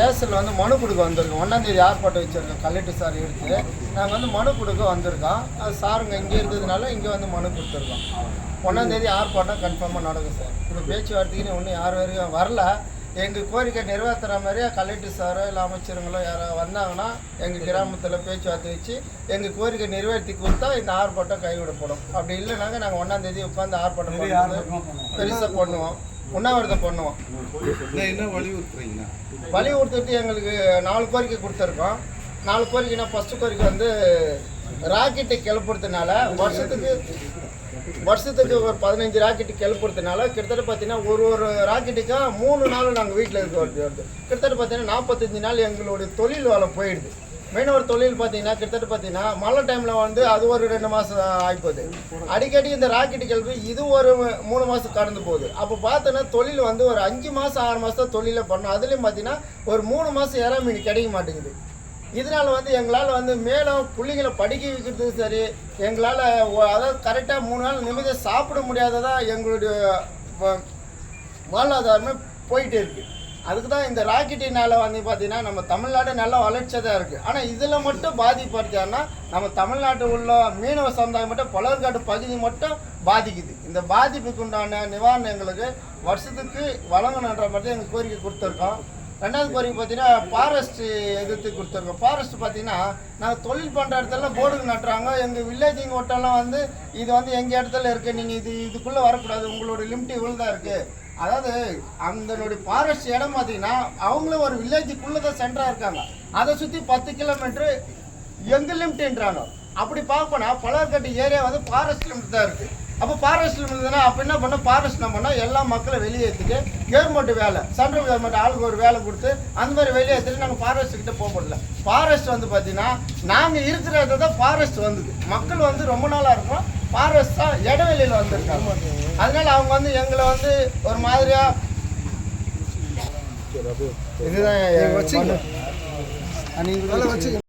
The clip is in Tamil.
ஸ்டேஷனில் வந்து மனு கொடுக்க வந்திருக்கோம். ஒன்றாந்தேதி ஆர்ப்பாட்டம் வச்சுருக்கோம் கலெக்டர் சார் எடுத்து. நாங்கள் வந்து மனு கொடுக்க வந்திருக்கோம். அது சாருங்க இங்கே இருந்ததுனால இங்கே வந்து மனு கொடுத்துருக்கோம். ஒன்றாந்தேதி ஆர்ப்பாட்டம் கன்ஃபார்மாக நடக்கும் சார். இப்போ பேச்சுவார்த்தைக்குன்னு ஒன்றும் யார் வரைக்கும் வரல. எங்கள் கோரிக்கை நிறைவேற்றுற மாதிரியே கலெக்டர் சாரோ இல்லை அமைச்சருங்களோ யாரோ வந்தாங்கன்னா எங்கள் கிராமத்தில் பேச்சுவார்த்தை வச்சு எங்கள் கோரிக்கை நிறைவேற்றி கொடுத்தா இந்த ஆர்ப்பாட்டம் கைவிடப்படும். அப்படி இல்லைனாக்க நாங்கள் ஒன்றாந்தேதி உட்காந்து ஆர்ப்பாட்டம் பெருசாக பண்ணுவோம். உண்ணாவிரதம் பண்ணுவோம். என்ன வலியுறுத்துறீங்க? வலியுறுத்திட்டு எங்களுக்கு நாலு கோரிக்கை கொடுத்துருக்கோம். நாலு கோரிக்கைனா ஃபஸ்ட்டு கோரிக்கை வந்து ராக்கெட்டை கிளப்புறதுனால வருஷத்துக்கு வருஷத்துக்கு ஒரு பதினஞ்சு ராக்கெட்டு கிளப்புறதுனால கிட்டத்தட்ட பார்த்தீங்கன்னா ஒரு ஒரு ராக்கெட்டுக்கும் மூணு நாள் நாங்கள் வீட்டில் இருக்க வருது. கிட்டத்தட்ட பார்த்தீங்கன்னா நாற்பத்தஞ்சு நாள் எங்களுடைய தொழில் வேலை போயிடுது. மெயின் ஒரு தொழில் பார்த்தீங்கன்னா கிட்டத்தட்ட பார்த்தீங்கன்னா மழை டைமில் வந்து அது ஒரு ரெண்டு மாதம் ஆகிப்போகுது அடிக்கடி இந்த ராக்கெட்டு கிளம்பி இது ஒரு மூணு மாதம் கடந்து போகுது. அப்போ பார்த்தோன்னா தொழில் வந்து ஒரு அஞ்சு மாதம் ஆறு மாதம் தொழிலை பண்ணோம் அதுலேயும் பார்த்தீங்கன்னா ஒரு மூணு மாதம் இறா மீன் கிடைக்க மாட்டேங்குது. இதனால் வந்து எங்களால் வந்து மேலும் பிள்ளைங்களை படிக்க வைக்கிறது சரி எங்களால் அதாவது கரெக்டாக மூணு நாள் நிம்மதியாக சாப்பிட முடியாததான் எங்களுடைய வாழ்வாதாரமே போயிட்டே இருக்குது அதுக்கு தான் இந்த ராக்கெட்டினால வந்து பார்த்தீங்கன்னா நம்ம தமிழ்நாடு நல்லா வளர்ச்சியாக தான் இருக்குது ஆனால் இதில் மட்டும் பாதிப்படுத்தான்னா நம்ம தமிழ்நாட்டு உள்ள மீனவ சமுதாயம் மட்டும் பழர்காட்டு பகுதி மட்டும் பாதிக்குது. இந்த பாதிப்புக்கு உண்டான நிவாரணம் எங்களுக்கு வருஷத்துக்கு வழங்கணுன்ற மாதிரி எங்கள் கோரிக்கை கொடுத்துருக்கோம். ரெண்டாவது கோரிக்கை பார்த்தீங்கன்னா ஃபாரஸ்ட் எதிர்த்து கொடுத்துருக்கோம். ஃபாரஸ்ட் பார்த்தீங்கன்னா நாங்கள் தொழில் பண்ணுற இடத்துல போர்டுக்கு நட்டுறாங்க. எங்கள் வில்லேஜிங் ஓட்டெல்லாம் வந்து இது வந்து எங்கள் இடத்துல இருக்குது நீங்கள் இது இதுக்குள்ளே வரக்கூடாது. உங்களோட லிமிட் இவ்வளோ தான் இருக்குது அதாவது அந்தனுடைய ஃபாரஸ்ட் இடம் பார்த்தீங்கன்னா அவங்களும் ஒரு வில்லேஜுக்குள்ளே தான் சென்டராக இருக்காங்க. அதை சுற்றி பத்து கிலோமீட்ரு எங்கு லிமிட்டுன்றாங்க அப்படி பார்ப்போனா பழர்கட்டு ஏரியா வந்து ஃபாரஸ்ட் லிமிட் தான் இருக்குது அப்போ ஃபாரஸ்ட் லிமிட்னா அப்போ என்ன பண்ண ஃபாரஸ்ட் என்ன பண்ணால் எல்லா மக்களை வெளியேற்றிட்டு கவர்மெண்ட் வேலை சென்ட்ரல் கவர்மெண்ட் ஆளுக்கு ஒரு வேலை கொடுத்து அந்த மாதிரி வெளியேற்றிட்டு நாங்கள் ஃபாரஸ்ட்டு கிட்ட போக முடியல. ஃபாரஸ்ட் வந்து பார்த்தீங்கன்னா நாங்கள் இருக்கிறத தான் ஃபாரஸ்ட் வந்தது. மக்கள் வந்து ரொம்ப நாளாக இருக்கும். ஃபாரஸ்ட் தான் இடைவெளியில் வந்திருக்காங்க. அதனால அவங்க வந்து எங்களை வந்து ஒரு மாதிரியா இதுதான் என் மனு. வச்சுக்க